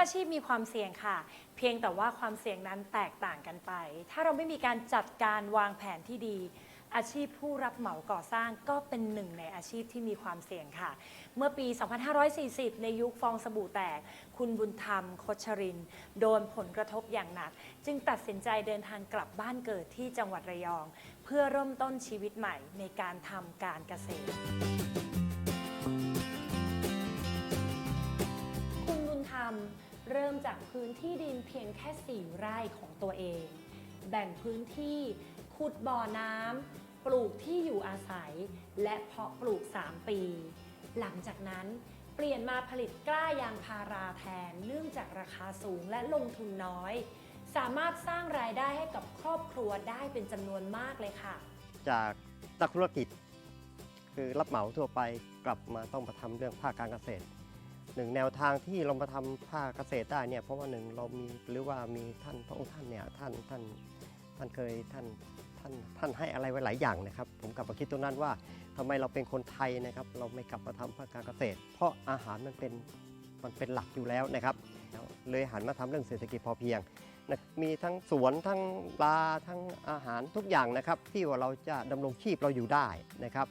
อาชีพมีความเสี่ยงค่ะ เพียงแต่ว่าความเสี่ยงนั้นแตกต่างกันไป ถ้าเราไม่มีการจัดการวางแผนที่ดี อาชีพผู้รับเหมาก่อสร้างก็เป็นหนึ่งในอาชีพที่มีความเสี่ยงค่ะ เมื่อปี 2540 ในยุคฟองสบู่แตก คุณบุญธรรมคชริน โดนผลกระทบอย่างหนัก จึงตัดสินใจเดินทางกลับบ้านเกิดที่จังหวัดระยอง เพื่อเริ่มต้นชีวิตใหม่ในการทำการเกษตร เริ่มจากพื้นที่ดินเพียงแค่ 4 ไร่ของตัวเอง แบ่งพื้นที่ขุดบ่อน้ำปลูกที่อยู่อาศัย และเพาะปลูก 3 ปี หลังจากนั้นเปลี่ยนมาผลิตกล้ายางพาราแทนเนื่องจากราคาสูงและลงทุนน้อย สามารถสร้างรายได้ให้กับครอบครัวได้เป็นจำนวนมากเลยค่ะ จากนักธุรกิจ คือรับเหมาทั่วไปกลับมาต้องมาทำเรื่องภาคการเกษตร หนึ่งแนวทางที่เรามาทำภาคเกษตรได้เนี่ยเพราะว่าหนึ่งเรามีหรือว่ามีท่านพระองค์ท่านเนี่ยท่านท่านท่านเคยท่านท่านท่านให้อะไรไว้หลายอย่างนะครับ ผมกลับมาคิดตรงนั้นว่าทำไมเราเป็นคนไทยนะครับ เราไม่กลับมาทำภาคการเกษตร เพราะอาหารมันเป็นมันเป็นหลักอยู่แล้วนะครับเลยหันมาทำเรื่องเศรษฐกิจพอเพียงนะมีทั้งสวนทั้งปลาทั้งอาหารทุกอย่างนะครับ ที่ว่าเราจะดำรงชีพเราอยู่ได้นะครับ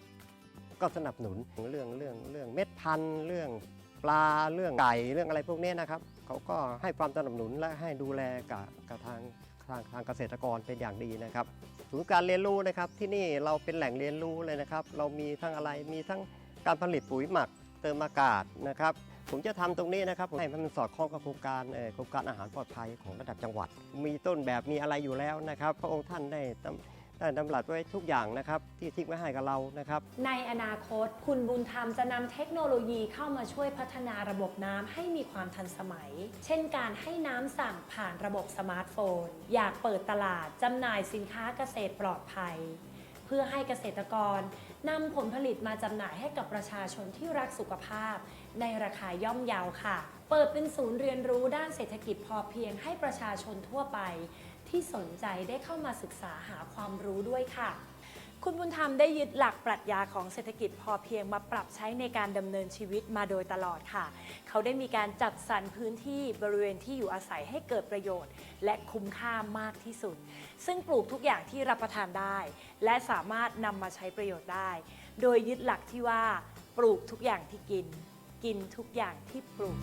ก็สนับสนุนเรื่องเรื่องเรื่องเม็ดพันธุ์เรื่อง ปลาเรื่องไก่เรื่องอะไรพวกนี้นะครับเขาก็ให้ความสนับสนุนและให้ดูแลกับกับทางทางทางเกษตรกรเป็นอย่างดีนะครับศูนย์การเรียนรู้นะครับที่นี่เราเป็นแหล่งเรียนรู้เลยนะครับ เรามีทั้งอะไรมีทั้งการผลิตปุ๋ยหมักเติมอากาศนะครับผมจะทำตรงนี้นะครับผมให้มันสอดคล้องกับโครงการโครงการอาหารปลอดภัยของระดับจังหวัด มีต้นแบบมีอะไรอยู่แล้วนะครับ พระองค์ท่านได้ ได้ดำรัสไว้ทุกอย่างนะครับ ที่ทิ้งไว้ให้กับเรานะครับ ในอนาคตคุณบุญธรรมจะนำเทคโนโลยีเข้ามาช่วยพัฒนาระบบน้ำให้มีความทันสมัย เช่นการให้น้ำสั่งผ่านระบบสมาร์ทโฟน อยากเปิดตลาดจำหน่ายสินค้าเกษตรปลอดภัย เพื่อให้เกษตรกรนำผลผลิตมาจำหน่ายให้กับประชาชนที่รักสุขภาพ ในราคาย่อมเยาค่ะ เปิดเป็นศูนย์เรียนรู้ด้านเศรษฐกิจพอเพียงให้ประชาชนทั่วไป ที่สนใจได้เข้ามาศึกษาหาความรู้ด้วยค่ะ คุณบุญธรรมได้ยึดหลักปรัชญาของเศรษฐกิจพอเพียงมาปรับใช้ในการดำเนินชีวิตมาโดยตลอดค่ะ เขาได้มีการจัดสรรพื้นที่บริเวณที่อยู่อาศัยให้เกิดประโยชน์ และคุ้มค่ามากที่สุด ซึ่งปลูกทุกอย่างที่รับประทานได้ และสามารถนำมาใช้ประโยชน์ได้ โดยยึดหลักที่ว่าปลูกทุกอย่างที่กิน กินทุกอย่างที่ปลูก